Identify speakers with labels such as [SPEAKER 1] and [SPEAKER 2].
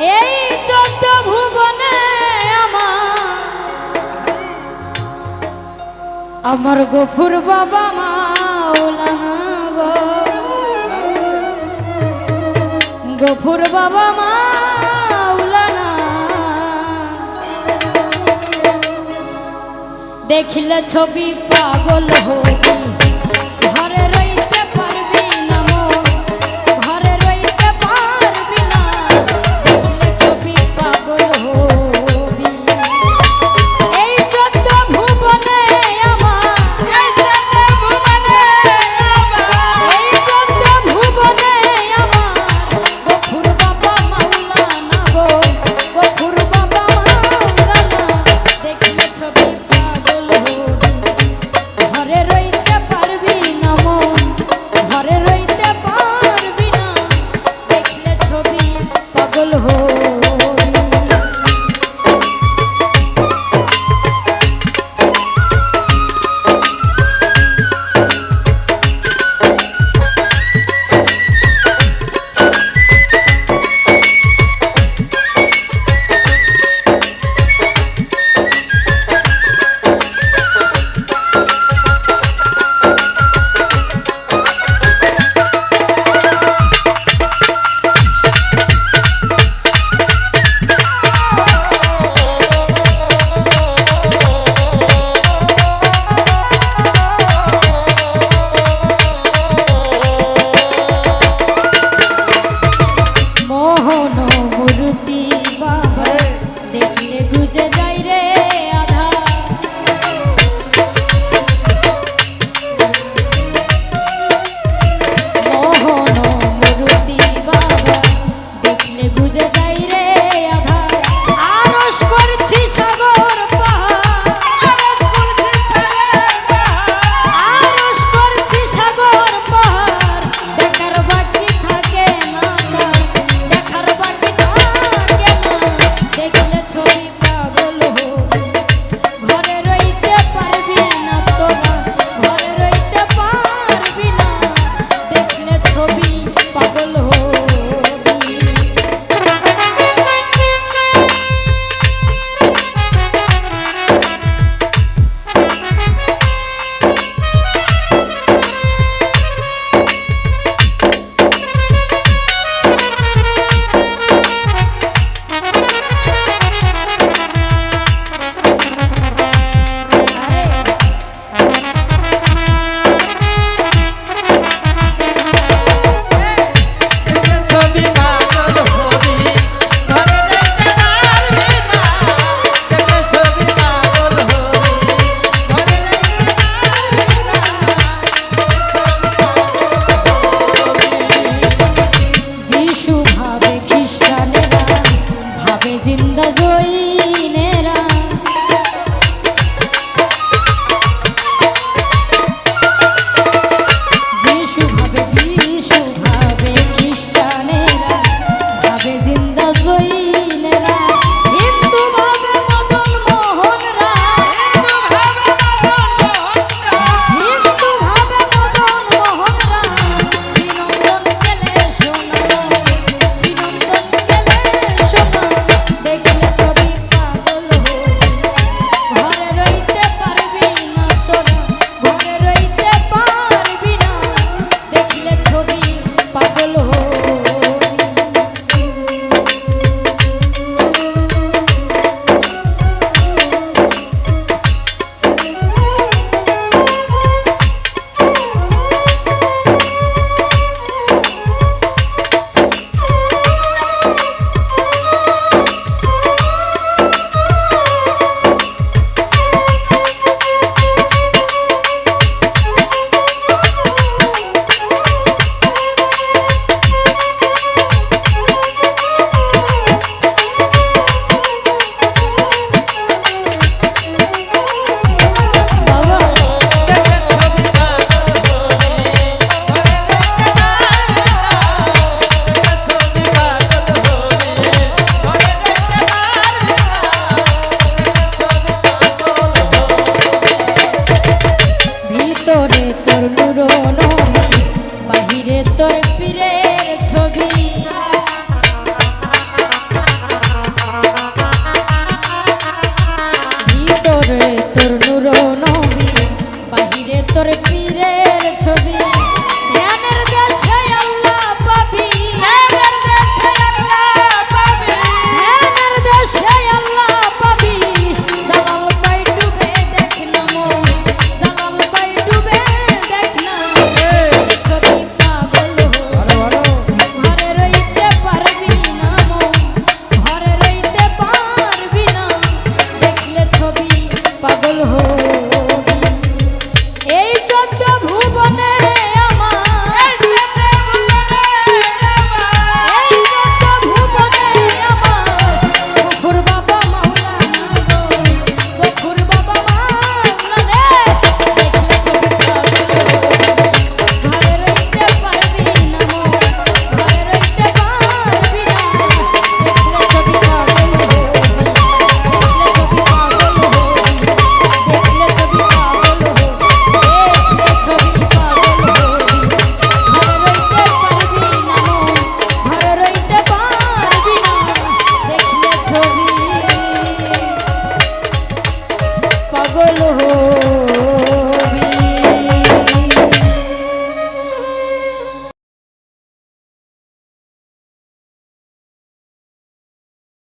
[SPEAKER 1] এই চোদ্দ ভুবনে আমার। আমার গফুর বাবা মাওলানা গফুর বাবা মাওলানা। দেখিলে ছবি পাগল হো গো जिंदा जोई তোর পুরনো বাহিরে তোর পীরের ছবি। ভিতরে তোর নুরো নবী বাহিরে তোর পীর পাগল